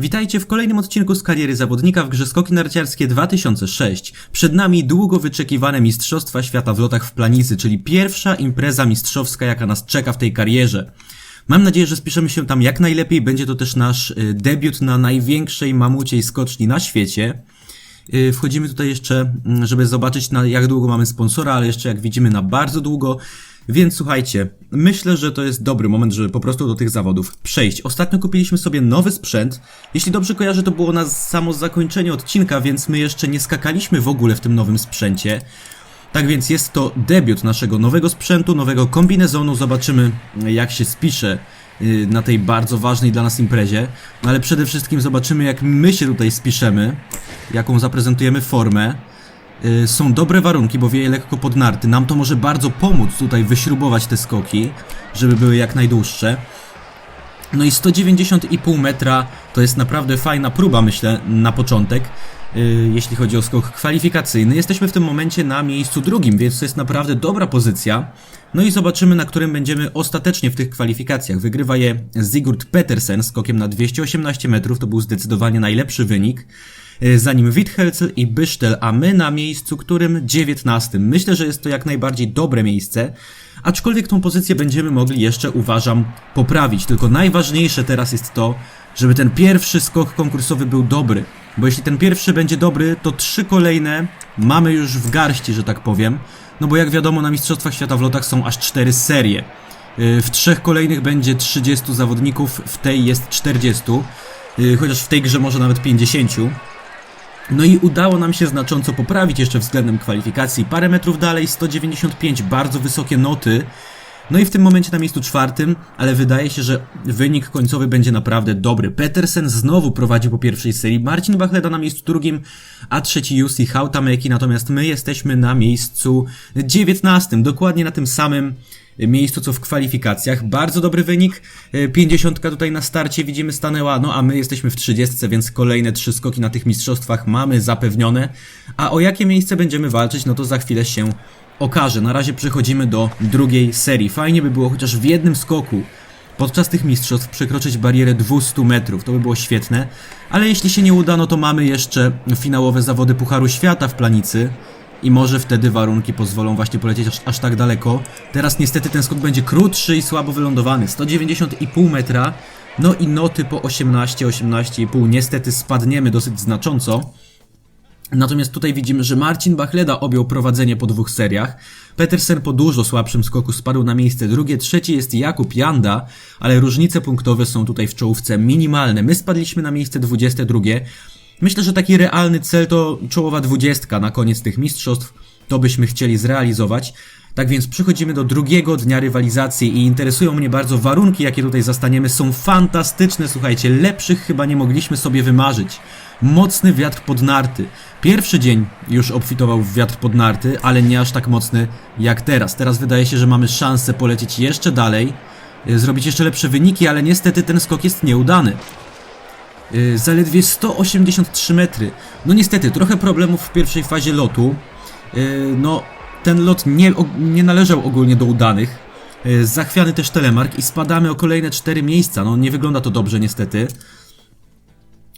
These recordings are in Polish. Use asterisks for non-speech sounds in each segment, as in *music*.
Witajcie w kolejnym odcinku z kariery zawodnika w grze Skoki Narciarskie 2006. Przed nami długo wyczekiwane Mistrzostwa Świata w lotach w planicy, czyli pierwsza impreza mistrzowska, jaka nas czeka w tej karierze. Mam nadzieję, że spiszemy się tam jak najlepiej. Będzie to też nasz y, debiut na największej mamuciej skoczni na świecie. Y, Wchodzimy tutaj jeszcze, mm, żeby zobaczyć na jak długo mamy sponsora, ale jeszcze jak widzimy na bardzo długo. Więc słuchajcie, myślę, że to jest dobry moment, żeby po prostu do tych zawodów przejść. Ostatnio kupiliśmy sobie nowy sprzęt. Jeśli dobrze kojarzę, to było na samo zakończenie odcinka, więc my jeszcze nie skakaliśmy w ogóle w tym nowym sprzęcie. Tak więc jest to debiut naszego nowego sprzętu, nowego kombinezonu. Zobaczymy, jak się spisze y, na tej bardzo ważnej dla nas imprezie. Ale przede wszystkim zobaczymy, jak my się tutaj spiszemy, jaką zaprezentujemy formę. Y, Są dobre warunki, bo wieje lekko pod narty. Nam to może bardzo pomóc tutaj wyśrubować te skoki, żeby były jak najdłuższe. No i 190,5 metra to jest naprawdę fajna próba, myślę, na początek, yy, jeśli chodzi o skok kwalifikacyjny. Jesteśmy w tym momencie na miejscu drugim, więc to jest naprawdę dobra pozycja. No i zobaczymy, na którym będziemy ostatecznie w tych kwalifikacjach. Wygrywa je Sigurd Petersen skokiem na 218 metrów, to był zdecydowanie najlepszy wynik. Yy, Za nim i Bysztel, a my na miejscu którym 19. Myślę, że jest to jak najbardziej dobre miejsce. Aczkolwiek tą pozycję będziemy mogli jeszcze, uważam, poprawić. Tylko najważniejsze teraz jest to, żeby ten pierwszy skok konkursowy był dobry. Bo jeśli ten pierwszy będzie dobry, to trzy kolejne mamy już w garści, że tak powiem. No bo jak wiadomo, na Mistrzostwach Świata w lotach są aż cztery serie. Yy, W trzech kolejnych będzie 30 zawodników, w tej jest 40. Yy, Chociaż w tej grze może nawet 50. No i udało nam się znacząco poprawić jeszcze względem kwalifikacji. Parę metrów dalej 195, bardzo wysokie noty. No i w tym momencie na miejscu czwartym, ale wydaje się, że wynik końcowy będzie naprawdę dobry. Petersen znowu prowadzi po pierwszej serii, Marcin Bachleda na miejscu drugim, a trzeci Jussi Hautameki, natomiast my jesteśmy na miejscu 19, dokładnie na tym samym miejscu co w kwalifikacjach. Bardzo dobry wynik. E, 50 tutaj na starcie widzimy stanęła, no a my jesteśmy w 30, więc kolejne trzy skoki na tych mistrzostwach mamy zapewnione. A o jakie miejsce będziemy walczyć, no to za chwilę się okaże. Na razie przechodzimy do drugiej serii. Fajnie by było chociaż w jednym skoku podczas tych mistrzostw przekroczyć barierę 200 metrów. To by było świetne. Ale jeśli się nie uda, no to mamy jeszcze finałowe zawody Pucharu Świata w Planicy. I może wtedy warunki pozwolą właśnie polecieć aż, aż tak daleko. Teraz niestety ten skok będzie krótszy i słabo wylądowany. 190,5 metra. No i noty po 18, 18,5. Niestety spadniemy dosyć znacząco. Natomiast tutaj widzimy, że Marcin Bachleda objął prowadzenie po dwóch seriach. Petersen po dużo słabszym skoku spadł na miejsce drugie, trzeci jest Jakub Janda, ale różnice punktowe są tutaj w czołówce minimalne. My spadliśmy na miejsce 22. Myślę, że taki realny cel to czołowa dwudziestka na koniec tych mistrzostw. To byśmy chcieli zrealizować. Tak więc przechodzimy do drugiego dnia rywalizacji i interesują mnie bardzo warunki, jakie tutaj zastaniemy. Są fantastyczne, słuchajcie, lepszych chyba nie mogliśmy sobie wymarzyć. Mocny wiatr pod narty. Pierwszy dzień już obfitował w wiatr pod narty, ale nie aż tak mocny jak teraz. Teraz wydaje się, że mamy szansę polecieć jeszcze dalej, y, zrobić jeszcze lepsze wyniki, ale niestety ten skok jest nieudany. Yy, zaledwie 183 metry. No niestety, trochę problemów w pierwszej fazie lotu. Yy, no, ten lot nie, nie należał ogólnie do udanych. Yy, zachwiany też telemark i spadamy o kolejne 4 miejsca. No, nie wygląda to dobrze niestety.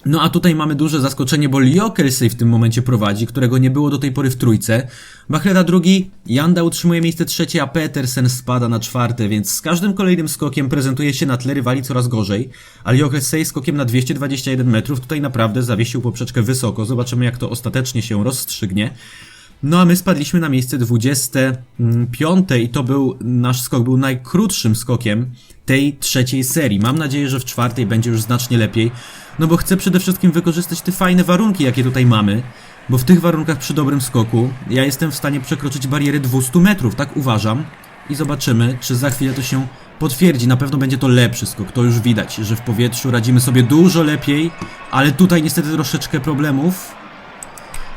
No a tutaj mamy duże zaskoczenie, bo Liokelsey w tym momencie prowadzi, którego nie było do tej pory w trójce. Bachleda drugi, Janda utrzymuje miejsce trzecie, a Petersen spada na czwarte, więc z każdym kolejnym skokiem prezentuje się na tle rywali coraz gorzej. A Liokelsey skokiem na 221 metrów tutaj naprawdę zawiesił poprzeczkę wysoko. Zobaczymy jak to ostatecznie się rozstrzygnie. No a my spadliśmy na miejsce 25 i to był, nasz skok był najkrótszym skokiem tej trzeciej serii. Mam nadzieję, że w czwartej będzie już znacznie lepiej, no bo chcę przede wszystkim wykorzystać te fajne warunki, jakie tutaj mamy, bo w tych warunkach przy dobrym skoku ja jestem w stanie przekroczyć barierę 200 metrów, tak uważam. I zobaczymy, czy za chwilę to się potwierdzi. Na pewno będzie to lepszy skok, to już widać, że w powietrzu radzimy sobie dużo lepiej, ale tutaj niestety troszeczkę problemów.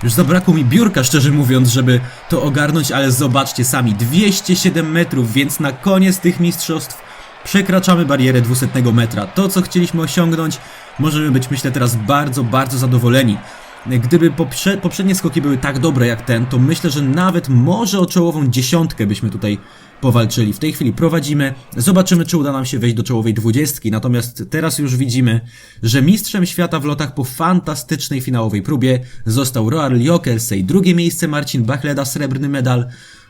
Już zabrakło mi biurka, szczerze mówiąc, żeby to ogarnąć, ale zobaczcie sami, 207 metrów, więc na koniec tych mistrzostw przekraczamy barierę 200 metra. To, co chcieliśmy osiągnąć, możemy być, myślę, teraz bardzo, bardzo zadowoleni. Gdyby poprze poprzednie skoki były tak dobre jak ten, to myślę, że nawet może o czołową dziesiątkę byśmy tutaj powalczyli. W tej chwili prowadzimy, zobaczymy czy uda nam się wejść do czołowej dwudziestki, natomiast teraz już widzimy, że mistrzem świata w lotach po fantastycznej finałowej próbie został Roar Jokelsey, drugie miejsce Marcin Bachleda, srebrny medal,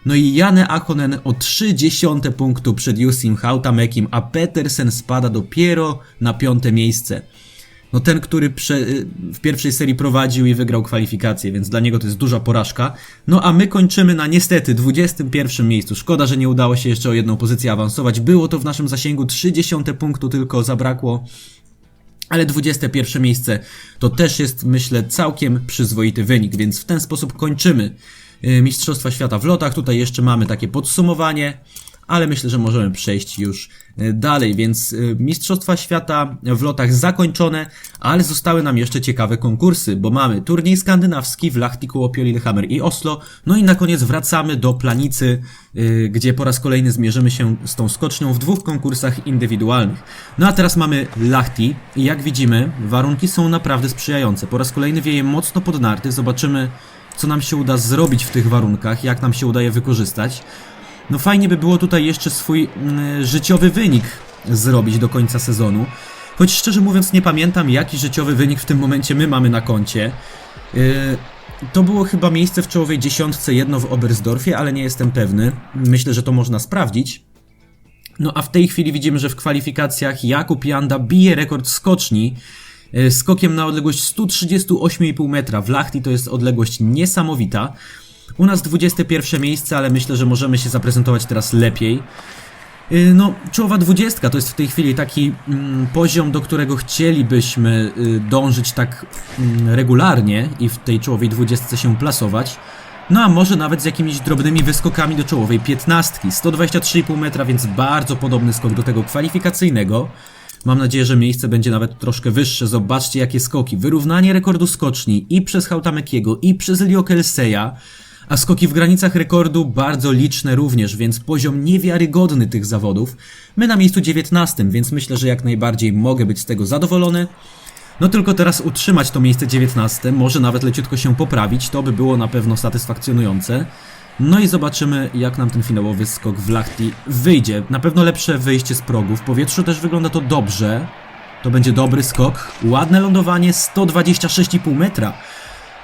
no i Jane Ahonen o 30 punktu przed Jusim Hautamekim, a Petersen spada dopiero na piąte miejsce. No ten, który prze, w pierwszej serii prowadził i wygrał kwalifikacje, więc dla niego to jest duża porażka. No a my kończymy na niestety 21 miejscu. Szkoda, że nie udało się jeszcze o jedną pozycję awansować. Było to w naszym zasięgu 30 punktu tylko zabrakło. Ale 21 miejsce to też jest, myślę, całkiem przyzwoity wynik, więc w ten sposób kończymy y, Mistrzostwa Świata w lotach. Tutaj jeszcze mamy takie podsumowanie ale myślę, że możemy przejść już e, dalej, więc e, Mistrzostwa Świata w lotach zakończone, ale zostały nam jeszcze ciekawe konkursy, bo mamy turniej skandynawski w Lahti, Kuopio, Lillehammer i Oslo, no i na koniec wracamy do Planicy, e, gdzie po raz kolejny zmierzymy się z tą skocznią w dwóch konkursach indywidualnych. No a teraz mamy Lahti i jak widzimy, warunki są naprawdę sprzyjające. Po raz kolejny wieje mocno pod narty, zobaczymy co nam się uda zrobić w tych warunkach, jak nam się udaje wykorzystać. No fajnie by było tutaj jeszcze swój mm, życiowy wynik zrobić do końca sezonu. Choć szczerze mówiąc nie pamiętam jaki życiowy wynik w tym momencie my mamy na koncie. Yy, to było chyba miejsce w czołowej dziesiątce, jedno w Oberstdorfie, ale nie jestem pewny. Myślę, że to można sprawdzić. No a w tej chwili widzimy, że w kwalifikacjach Jakub Janda bije rekord skoczni skokiem na odległość 138,5 metra. W Lahti to jest odległość niesamowita. U nas 21 miejsce, ale myślę, że możemy się zaprezentować teraz lepiej. Y, no, czołowa 20 to jest w tej chwili taki mm, poziom, do którego chcielibyśmy y, dążyć tak mm, regularnie i w tej czołowej 20 się plasować. No a może nawet z jakimiś drobnymi wyskokami do czołowej 15. 123,5 metra, więc bardzo podobny skok do tego kwalifikacyjnego. Mam nadzieję, że miejsce będzie nawet troszkę wyższe. Zobaczcie jakie skoki. Wyrównanie rekordu skoczni i przez Hautamekiego i przez Leo Kelseya a skoki w granicach rekordu bardzo liczne również, więc poziom niewiarygodny tych zawodów. My na miejscu 19, więc myślę, że jak najbardziej mogę być z tego zadowolony. No tylko teraz utrzymać to miejsce 19, może nawet leciutko się poprawić, to by było na pewno satysfakcjonujące. No i zobaczymy jak nam ten finałowy skok w Lahti wyjdzie. Na pewno lepsze wyjście z progu, w powietrzu też wygląda to dobrze. To będzie dobry skok, ładne lądowanie, 126,5 metra.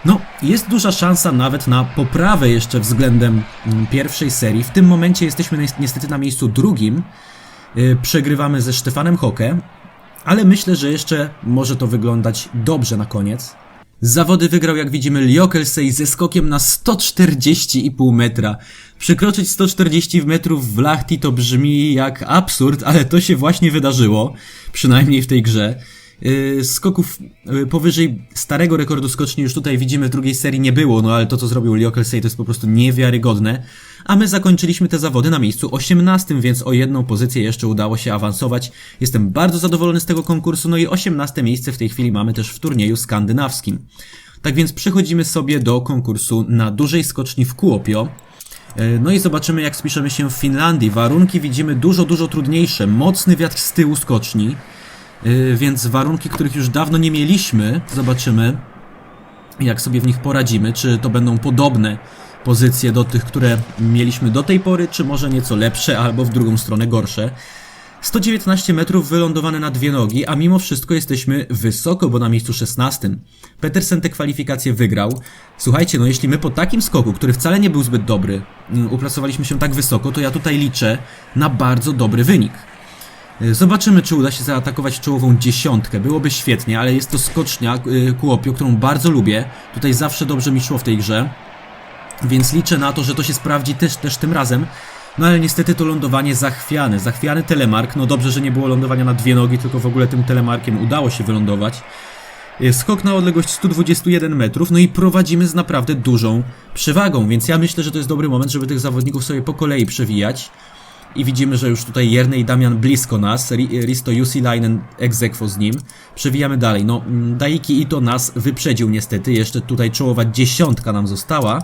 No, jest duża szansa nawet na poprawę jeszcze względem mm, pierwszej serii. W tym momencie jesteśmy niestety na miejscu drugim. Yy, przegrywamy ze Stefanem Hoke, ale myślę, że jeszcze może to wyglądać dobrze na koniec. Zawody wygrał, jak widzimy, Liokelsey ze skokiem na 140,5 metra. Przekroczyć 140 metrów w Lahti to brzmi jak absurd, ale to się właśnie wydarzyło, przynajmniej w tej grze. Yy, skoków yy, powyżej starego rekordu skoczni już tutaj widzimy w drugiej serii nie było, no ale to co zrobił Leo Kelsey to jest po prostu niewiarygodne. A my zakończyliśmy te zawody na miejscu 18, więc o jedną pozycję jeszcze udało się awansować. Jestem bardzo zadowolony z tego konkursu, no i 18 miejsce w tej chwili mamy też w turnieju skandynawskim. Tak więc przechodzimy sobie do konkursu na dużej skoczni w Kuopio. Yy, no i zobaczymy jak spiszemy się w Finlandii. Warunki widzimy dużo, dużo trudniejsze. Mocny wiatr z tyłu skoczni. Yy, więc warunki, których już dawno nie mieliśmy, zobaczymy jak sobie w nich poradzimy, czy to będą podobne pozycje do tych, które mieliśmy do tej pory, czy może nieco lepsze, albo w drugą stronę gorsze. 119 metrów wylądowane na dwie nogi, a mimo wszystko jesteśmy wysoko, bo na miejscu 16. Petersen te kwalifikacje wygrał. Słuchajcie, no jeśli my po takim skoku, który wcale nie był zbyt dobry, mm, uplasowaliśmy się tak wysoko, to ja tutaj liczę na bardzo dobry wynik. Y, zobaczymy, czy uda się zaatakować czołową dziesiątkę. Byłoby świetnie, ale jest to skocznia yy, Kuopio, którą bardzo lubię. Tutaj zawsze dobrze mi szło w tej grze. Więc liczę na to, że to się sprawdzi też, też tym razem. No ale niestety to lądowanie zachwiane. Zachwiany telemark. No dobrze, że nie było lądowania na dwie nogi, tylko w ogóle tym telemarkiem udało się wylądować. Y, skok na odległość 121 metrów, no i prowadzimy z naprawdę dużą przewagą, więc ja myślę, że to jest dobry moment, żeby tych zawodników sobie po kolei przewijać. I widzimy, że już tutaj Jerne i Damian blisko nas. Risto Jusilainen egzekwo z nim. Przewijamy dalej. No, mm, Daiki Ito nas wyprzedził niestety. Jeszcze tutaj czołowa dziesiątka nam została.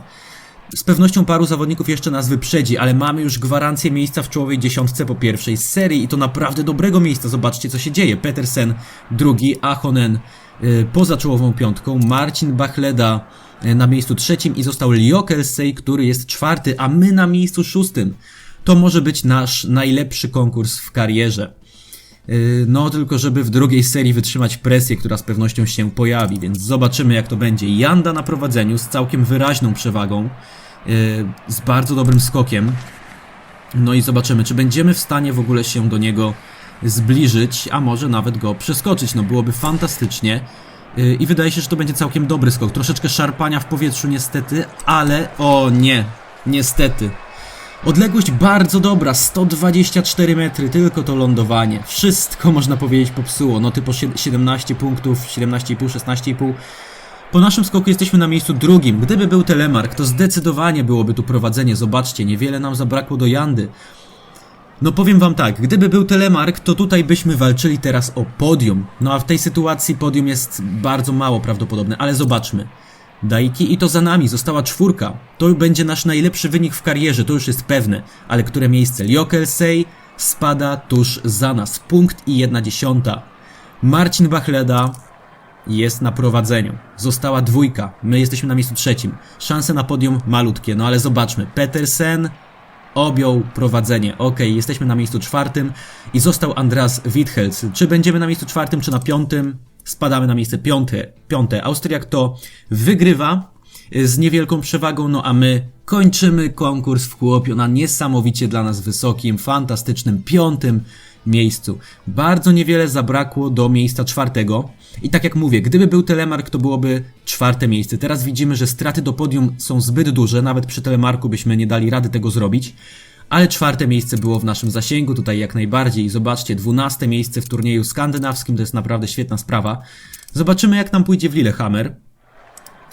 Z pewnością paru zawodników jeszcze nas wyprzedzi, ale mamy już gwarancję miejsca w czołowej dziesiątce po pierwszej serii i to naprawdę dobrego miejsca. Zobaczcie co się dzieje. Petersen drugi, Ahonen y, poza czołową piątką, Marcin Bachleda y, na miejscu trzecim i został Liokelsey, który jest czwarty, a my na miejscu szóstym. To może być nasz najlepszy konkurs w karierze. Yy, No, tylko żeby w drugiej serii wytrzymać presję, która z pewnością się pojawi, więc zobaczymy jak to będzie. Janda na prowadzeniu z całkiem wyraźną przewagą, yy, z bardzo dobrym skokiem. No i zobaczymy, czy będziemy w stanie w ogóle się do niego zbliżyć, a może nawet go przeskoczyć. No, byłoby fantastycznie. Yy, I wydaje się, że to będzie całkiem dobry skok. Troszeczkę szarpania w powietrzu niestety, ale... O nie, niestety. Odległość bardzo dobra, 124 metry, tylko to lądowanie. Wszystko można powiedzieć popsuło. No sie- 17 punktów, 17,5, 16,5. Po naszym skoku jesteśmy na miejscu drugim. Gdyby był telemark, to zdecydowanie byłoby tu prowadzenie. Zobaczcie, niewiele nam zabrakło do Jandy. No powiem wam tak, gdyby był telemark, to tutaj byśmy walczyli teraz o podium. No a w tej sytuacji podium jest bardzo mało prawdopodobne, ale zobaczmy. Daiki i to za nami, została czwórka. To będzie nasz najlepszy wynik w karierze, to już jest pewne. Ale które miejsce? Liokelsey spada tuż za nas. Punkt i jedna dziesiąta. Marcin Bachleda jest na prowadzeniu. Została dwójka. My jesteśmy na miejscu trzecim. Szanse na podium malutkie, no ale zobaczmy. Petersen objął prowadzenie. Ok, jesteśmy na miejscu czwartym i został Andreas Withelc. Czy będziemy na miejscu czwartym, czy na piątym? Spadamy na miejsce piąte. piąte. Austriak to wygrywa y, z niewielką przewagą, no a my kończymy konkurs w Chłopio na niesamowicie dla nas wysokim, fantastycznym piątym miejscu. Bardzo niewiele zabrakło do miejsca czwartego. I tak jak mówię, gdyby był telemark, to byłoby czwarte miejsce. Teraz widzimy, że straty do podium są zbyt duże, nawet przy telemarku byśmy nie dali rady tego zrobić. Ale czwarte miejsce było w naszym zasięgu, tutaj jak najbardziej. Zobaczcie, dwunaste miejsce w turnieju skandynawskim, to jest naprawdę świetna sprawa. Zobaczymy jak nam pójdzie w Lillehammer.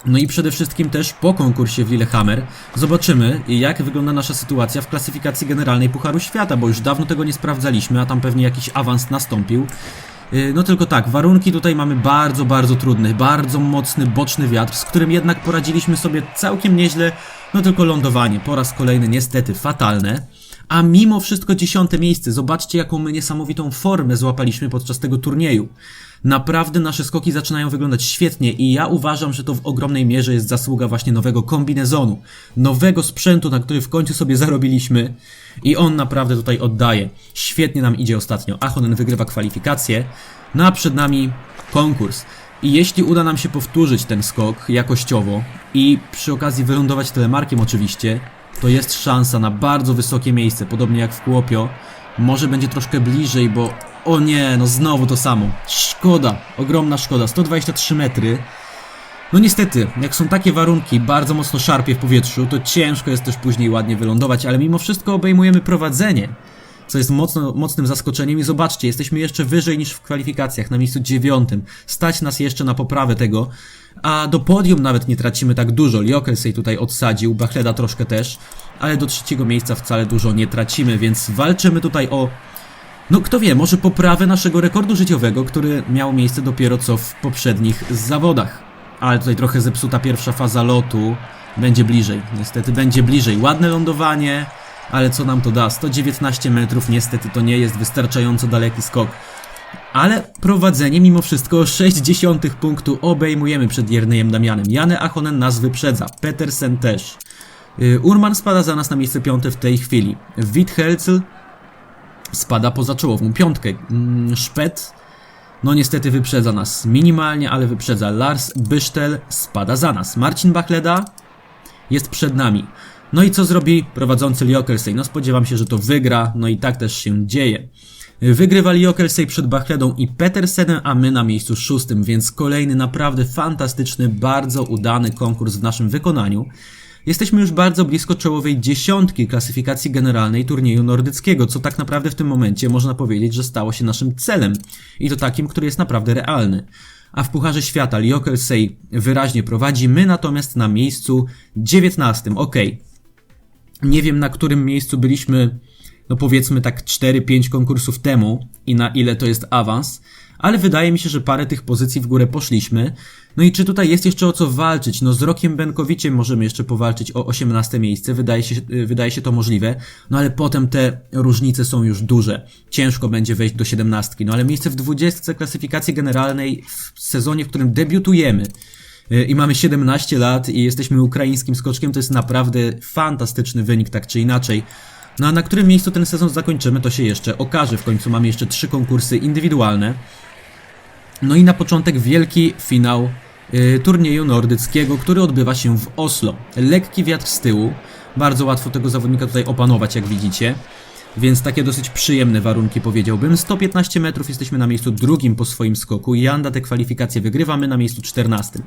No i przede wszystkim też po konkursie w Lillehammer zobaczymy, jak wygląda nasza sytuacja w klasyfikacji generalnej Pucharu Świata, bo już dawno tego nie sprawdzaliśmy, a tam pewnie jakiś awans nastąpił. Yy, No tylko tak, warunki tutaj mamy bardzo, bardzo trudne, bardzo mocny boczny wiatr, z którym jednak poradziliśmy sobie całkiem nieźle, no tylko lądowanie po raz kolejny niestety fatalne. A mimo wszystko dziesiąte miejsce, zobaczcie jaką my niesamowitą formę złapaliśmy podczas tego turnieju. Naprawdę nasze skoki zaczynają wyglądać świetnie i ja uważam, że to w ogromnej mierze jest zasługa właśnie nowego kombinezonu, nowego sprzętu, na który w końcu sobie zarobiliśmy i on naprawdę tutaj oddaje. Świetnie nam idzie ostatnio. Ahonen wygrywa kwalifikacje, no a przed nami konkurs. I jeśli uda nam się powtórzyć ten skok jakościowo i przy okazji wylądować telemarkiem oczywiście, to jest szansa na bardzo wysokie miejsce, podobnie jak w Kłopio. Może będzie troszkę bliżej, bo o nie, no znowu to samo. Szkoda, ogromna szkoda. 123 metry. No niestety, jak są takie warunki, bardzo mocno szarpie w powietrzu, to ciężko jest też później ładnie wylądować, ale mimo wszystko obejmujemy prowadzenie, co jest mocno, mocnym zaskoczeniem i zobaczcie, jesteśmy jeszcze wyżej niż w kwalifikacjach, na miejscu dziewiątym. Stać nas jeszcze na poprawę tego, a do podium nawet nie tracimy tak dużo. Liokelsey tutaj odsadził, Bachleda troszkę też, ale do trzeciego miejsca wcale dużo nie tracimy, więc walczymy tutaj o no kto wie, może poprawę naszego rekordu życiowego, który miał miejsce dopiero co w poprzednich zawodach. Ale tutaj trochę zepsuta pierwsza faza lotu. Będzie bliżej, niestety będzie bliżej. Ładne lądowanie, ale co nam to da? 119 metrów, niestety to nie jest wystarczająco daleki skok. Ale prowadzenie mimo wszystko o 0,6 punktu obejmujemy przed Jernejem Damianem. Jane Ahonen nas wyprzedza, Petersen też. Y, Urman spada za nas na miejsce piąte w tej chwili. Withelcl spada poza czołową piątkę. Mm, Szpet, no niestety wyprzedza nas minimalnie, ale wyprzedza. Lars Bysztel spada za nas. Marcin Bachleda jest przed nami. No i co zrobi prowadzący Liokelsey? No spodziewam się, że to wygra, no i tak też się dzieje. Wygrywa Liokelsey przed Bachledą i Petersenem, a my na miejscu szóstym, więc kolejny naprawdę fantastyczny, bardzo udany konkurs w naszym wykonaniu. Jesteśmy już bardzo blisko czołowej dziesiątki klasyfikacji generalnej turnieju nordyckiego, co tak naprawdę w tym momencie można powiedzieć, że stało się naszym celem. I to takim, który jest naprawdę realny. A w Pucharze Świata Liokelsey wyraźnie prowadzi, my natomiast na miejscu 19. Okej, nie wiem na którym miejscu byliśmy, no powiedzmy tak 4-5 konkursów temu i na ile to jest awans, ale wydaje mi się, że parę tych pozycji w górę poszliśmy. No i czy tutaj jest jeszcze o co walczyć? No z Rokiem Benkowiciem możemy jeszcze powalczyć o 18 miejsce, wydaje się, y, wydaje się to możliwe, no ale potem te różnice są już duże. Ciężko będzie wejść do 17, no ale miejsce w 20 klasyfikacji generalnej w sezonie, w którym debiutujemy y, i mamy 17 lat i jesteśmy ukraińskim skoczkiem, to jest naprawdę fantastyczny wynik, tak czy inaczej. No a na którym miejscu ten sezon zakończymy, to się jeszcze okaże. W końcu mamy jeszcze trzy konkursy indywidualne. No i na początek wielki finał y, turnieju nordyckiego, który odbywa się w Oslo. Lekki wiatr z tyłu, bardzo łatwo tego zawodnika tutaj opanować, jak widzicie. Więc takie dosyć przyjemne warunki powiedziałbym. 115 metrów jesteśmy na miejscu drugim po swoim skoku. Janda te kwalifikacje wygrywamy na miejscu 14.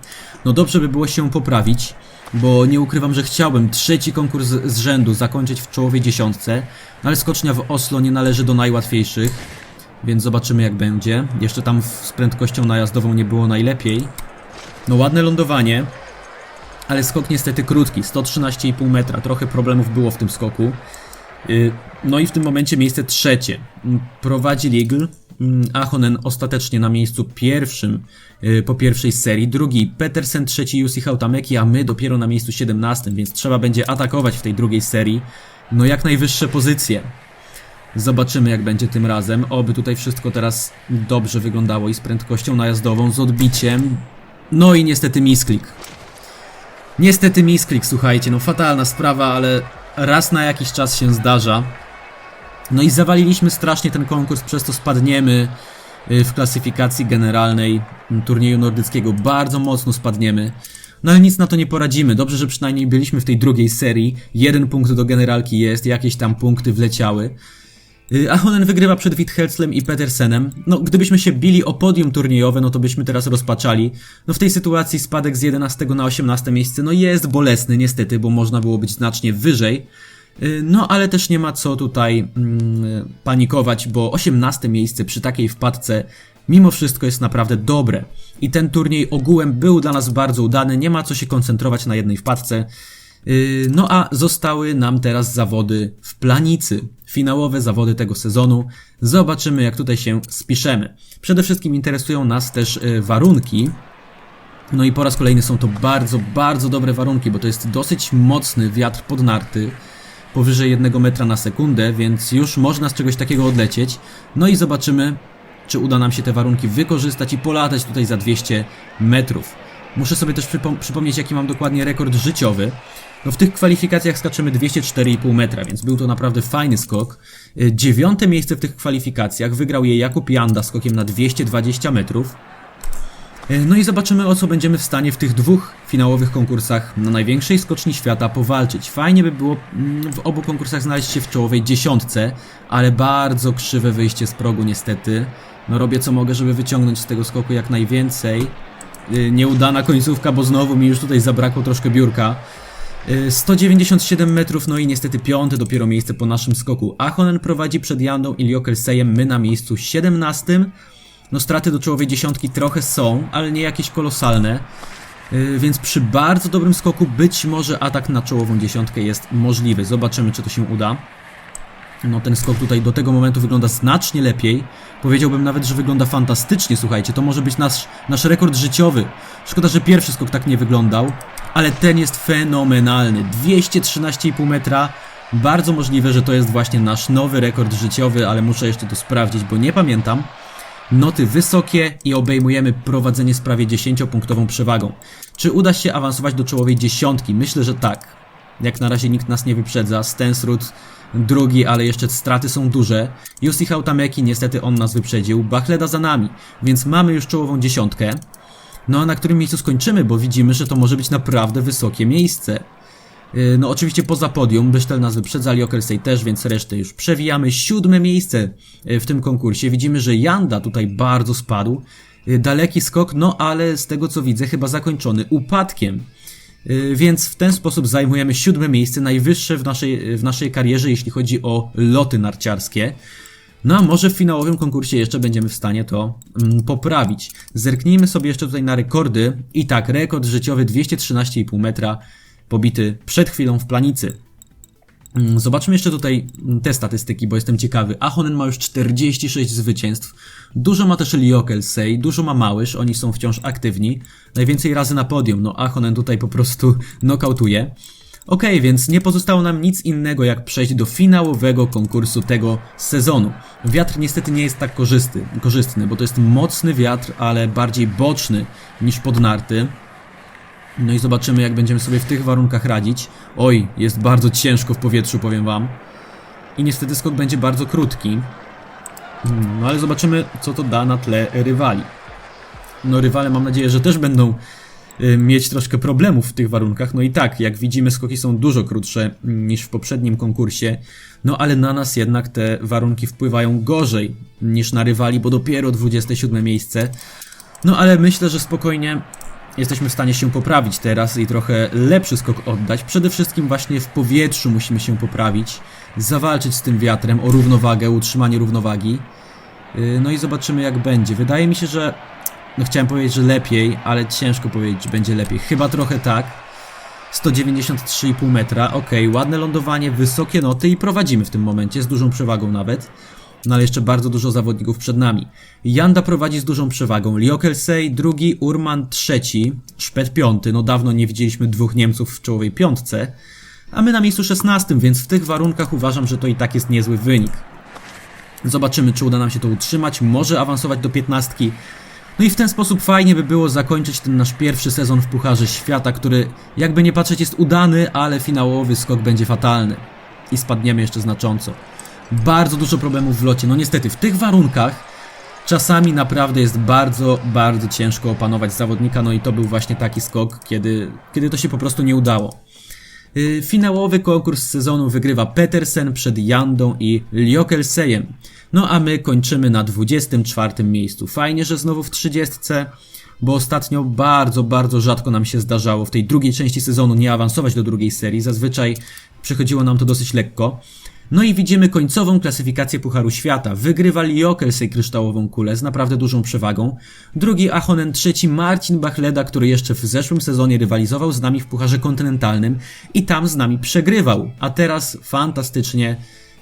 No dobrze by było się poprawić, bo nie ukrywam, że chciałbym trzeci konkurs z rzędu zakończyć w czołowej dziesiątce, ale skocznia w Oslo nie należy do najłatwiejszych, więc zobaczymy jak będzie. Jeszcze tam z prędkością najazdową nie było najlepiej. No ładne lądowanie, ale skok niestety krótki, 113,5 metra. Trochę problemów było w tym skoku. Y, No i w tym momencie miejsce trzecie. Mm, Prowadzi Ligl. mm, Ahonen ostatecznie na miejscu pierwszym y, po pierwszej serii. Drugi Petersen, trzeci Jussi Hautameki, a my dopiero na miejscu 17, więc trzeba będzie atakować w tej drugiej serii. No jak najwyższe pozycje. Zobaczymy jak będzie tym razem. Oby tutaj wszystko teraz dobrze wyglądało i z prędkością najazdową, z odbiciem. No i niestety misklik. Niestety misklik, słuchajcie, no fatalna sprawa, ale raz na jakiś czas się zdarza. No i zawaliliśmy strasznie ten konkurs, przez to spadniemy y, w klasyfikacji generalnej turnieju nordyckiego. Bardzo mocno spadniemy. No ale nic na to nie poradzimy. Dobrze, że przynajmniej byliśmy w tej drugiej serii. Jeden punkt do generalki jest, jakieś tam punkty wleciały. Y, Ahonen wygrywa przed Withelslem i Petersenem. No, gdybyśmy się bili o podium turniejowe, no to byśmy teraz rozpaczali. No w tej sytuacji spadek z 11 na 18 miejsce, no jest bolesny niestety, bo można było być znacznie wyżej. Y, No, ale też nie ma co tutaj mm, panikować, bo 18 miejsce przy takiej wpadce mimo wszystko jest naprawdę dobre. I ten turniej ogółem był dla nas bardzo udany, nie ma co się koncentrować na jednej wpadce. Yy, No a zostały nam teraz zawody w planicy. Finałowe zawody tego sezonu. Zobaczymy, jak tutaj się spiszemy. Przede wszystkim interesują nas też yy, warunki. No i po raz kolejny są to bardzo, bardzo dobre warunki, bo to jest dosyć mocny wiatr pod narty. Powyżej 1 metra na sekundę, więc już można z czegoś takiego odlecieć. No i zobaczymy, czy uda nam się te warunki wykorzystać i polatać tutaj za 200 metrów. Muszę sobie też przypom- przypomnieć, jaki mam dokładnie rekord życiowy. No w tych kwalifikacjach skaczymy 204,5 metra, więc był to naprawdę fajny skok. Y, Dziewiąte miejsce w tych kwalifikacjach wygrał je Jakub Janda skokiem na 220 metrów. Y, No i zobaczymy, o co będziemy w stanie w tych dwóch finałowych konkursach na największej skoczni świata powalczyć. Fajnie by było mm, w obu konkursach znaleźć się w czołowej dziesiątce, ale bardzo krzywe wyjście z progu niestety. No robię co mogę, żeby wyciągnąć z tego skoku jak najwięcej. Y, Nieudana końcówka, bo znowu mi już tutaj zabrakło troszkę biurka. Y, 197 metrów, no i niestety piąte dopiero miejsce po naszym skoku. Ahonen prowadzi przed Jandą i Liokelsejem, my na miejscu 17. No straty do czołowej dziesiątki trochę są, ale nie jakieś kolosalne. Yy, Więc przy bardzo dobrym skoku być może atak na czołową dziesiątkę jest możliwy. Zobaczymy, czy to się uda. No ten skok tutaj do tego momentu wygląda znacznie lepiej. Powiedziałbym nawet, że wygląda fantastycznie, słuchajcie. To może być nasz, nasz rekord życiowy. Szkoda, że pierwszy skok tak nie wyglądał, ale ten jest fenomenalny. 213,5 metra. Bardzo możliwe, że to jest właśnie nasz nowy rekord życiowy, ale muszę jeszcze to sprawdzić, bo nie pamiętam. Noty wysokie i obejmujemy prowadzenie z prawie 10-punktową przewagą. Czy uda się awansować do czołowej dziesiątki? Myślę, że tak. Jak na razie nikt nas nie wyprzedza. Stensrud drugi, ale jeszcze straty są duże. Jussi Hautameki, niestety on nas wyprzedził. Bachleda za nami, więc mamy już czołową dziesiątkę. No a na którym miejscu skończymy, bo widzimy, że to może być naprawdę wysokie miejsce. Yy, No oczywiście poza podium, Bysztel nas wyprzedza, Liokersey też, więc resztę już przewijamy. Siódme miejsce yy, w tym konkursie. Widzimy, że Janda tutaj bardzo spadł. Yy, Daleki skok, no ale z tego co widzę chyba zakończony upadkiem. Yy, Więc w ten sposób zajmujemy siódme miejsce, najwyższe w naszej, w naszej karierze, jeśli chodzi o loty narciarskie. No a może w finałowym konkursie jeszcze będziemy w stanie to mm, poprawić. Zerknijmy sobie jeszcze tutaj na rekordy. I tak, rekord życiowy 213,5 metra, pobity przed chwilą w planicy. Mm, Zobaczmy jeszcze tutaj te statystyki, bo jestem ciekawy. Ahonen ma już 46 zwycięstw. Dużo ma też Liokel Sej, dużo ma Małysz, oni są wciąż aktywni. Najwięcej razy na podium, no Ahonen tutaj po prostu *laughs* nokautuje. Okej, więc nie pozostało nam nic innego jak przejść do finałowego konkursu tego sezonu. Wiatr niestety nie jest tak korzysty, korzystny, bo to jest mocny wiatr, ale bardziej boczny niż podnarty. No i zobaczymy, jak będziemy sobie w tych warunkach radzić. Oj, jest bardzo ciężko w powietrzu, powiem wam. I niestety skok będzie bardzo krótki. Hmm, No ale zobaczymy, co to da na tle rywali. No rywale mam nadzieję, że też będą y, mieć troszkę problemów w tych warunkach. No i tak, jak widzimy, skoki są dużo krótsze mm, niż w poprzednim konkursie. No ale na nas jednak te warunki wpływają gorzej niż na rywali, bo dopiero 27 miejsce. No ale myślę, że spokojnie jesteśmy w stanie się poprawić teraz i trochę lepszy skok oddać. Przede wszystkim właśnie w powietrzu musimy się poprawić, zawalczyć z tym wiatrem o równowagę, utrzymanie równowagi. Yy, No i zobaczymy jak będzie. Wydaje mi się, że no chciałem powiedzieć, że lepiej, ale ciężko powiedzieć, że będzie lepiej. Chyba trochę tak. 193,5 metra, ok, ładne lądowanie, wysokie noty i prowadzimy w tym momencie, z dużą przewagą nawet. No ale jeszcze bardzo dużo zawodników przed nami. Janda prowadzi z dużą przewagą, Liokelsej drugi, Urman trzeci, Szpet piąty, no dawno nie widzieliśmy dwóch Niemców w czołowej piątce, a my na miejscu 16, więc w tych warunkach uważam, że to i tak jest niezły wynik. Zobaczymy, czy uda nam się to utrzymać, może awansować do 15. No i w ten sposób fajnie by było zakończyć ten nasz pierwszy sezon w Pucharze Świata, który jakby nie patrzeć jest udany, ale finałowy skok będzie fatalny. I spadniemy jeszcze znacząco. Bardzo dużo problemów w locie. No niestety, w tych warunkach czasami naprawdę jest bardzo, bardzo ciężko opanować zawodnika, no i to był właśnie taki skok, kiedy, kiedy to się po prostu nie udało. Y, Finałowy konkurs sezonu wygrywa Petersen przed Jandą i Liokelsejem. No a my kończymy na 24 miejscu. Fajnie, że znowu w 30, bo ostatnio bardzo, bardzo rzadko nam się zdarzało w tej drugiej części sezonu nie awansować do drugiej serii. Zazwyczaj przychodziło nam to dosyć lekko. No i widzimy końcową klasyfikację Pucharu Świata. Wygrywa Liokelsej kryształową kulę z naprawdę dużą przewagą. Drugi Ahonen, trzeci Marcin Bachleda, który jeszcze w zeszłym sezonie rywalizował z nami w Pucharze Kontynentalnym i tam z nami przegrywał. A teraz fantastycznie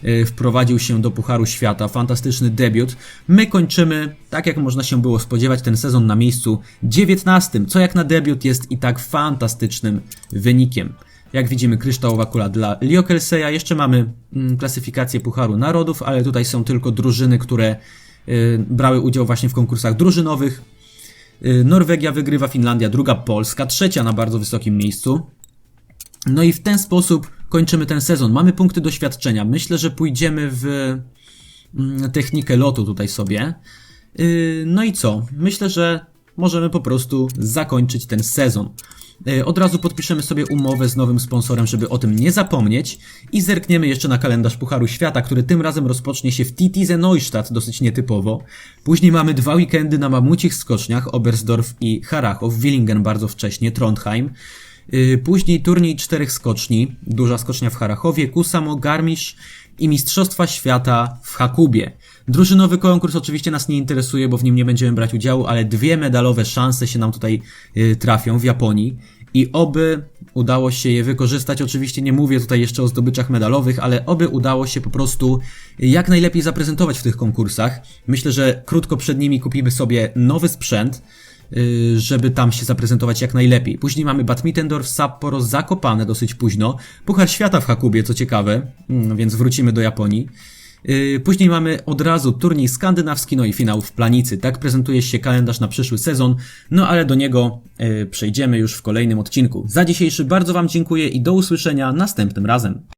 y, wprowadził się do Pucharu Świata. Fantastyczny debiut. My kończymy, tak jak można się było spodziewać, ten sezon na miejscu 19, co jak na debiut jest i tak fantastycznym wynikiem. Jak widzimy, kryształowa kula dla Liokelseja. Jeszcze mamy mm, klasyfikację Pucharu Narodów, ale tutaj są tylko drużyny, które y, brały udział właśnie w konkursach drużynowych. Y, Norwegia wygrywa, Finlandia druga, Polska trzecia na bardzo wysokim miejscu. No i w ten sposób kończymy ten sezon. Mamy punkty doświadczenia. Myślę, że pójdziemy w mm, technikę lotu tutaj sobie. Yy, No i co? Myślę, że możemy po prostu zakończyć ten sezon. Yy, Od razu podpiszemy sobie umowę z nowym sponsorem, żeby o tym nie zapomnieć i zerkniemy jeszcze na kalendarz Pucharu Świata, który tym razem rozpocznie się w Titize Neustadt, dosyć nietypowo. Później mamy dwa weekendy na mamucich skoczniach, Oberstdorf i Harachow, Willingen bardzo wcześnie, Trondheim. Yy, Później turniej czterech skoczni, duża skocznia w Harachowie, Kusamo, Garmisch i Mistrzostwa Świata w Hakubie. Drużynowy konkurs oczywiście nas nie interesuje, bo w nim nie będziemy brać udziału, ale dwie medalowe szanse się nam tutaj yy, trafią w Japonii i oby udało się je wykorzystać. Oczywiście nie mówię tutaj jeszcze o zdobyczach medalowych, ale oby udało się po prostu jak najlepiej zaprezentować w tych konkursach. Myślę, że krótko przed nimi kupimy sobie nowy sprzęt, y, żeby tam się zaprezentować jak najlepiej. Później mamy Badmittendorf, Sapporo, Zakopane dosyć późno. Puchar Świata w Hakubie, co ciekawe, mm, więc wrócimy do Japonii. Yy, Później mamy od razu turniej skandynawski, no i finał w Planicy. Tak prezentuje się kalendarz na przyszły sezon, no ale do niego yy, przejdziemy już w kolejnym odcinku. Za dzisiejszy bardzo Wam dziękuję i do usłyszenia następnym razem.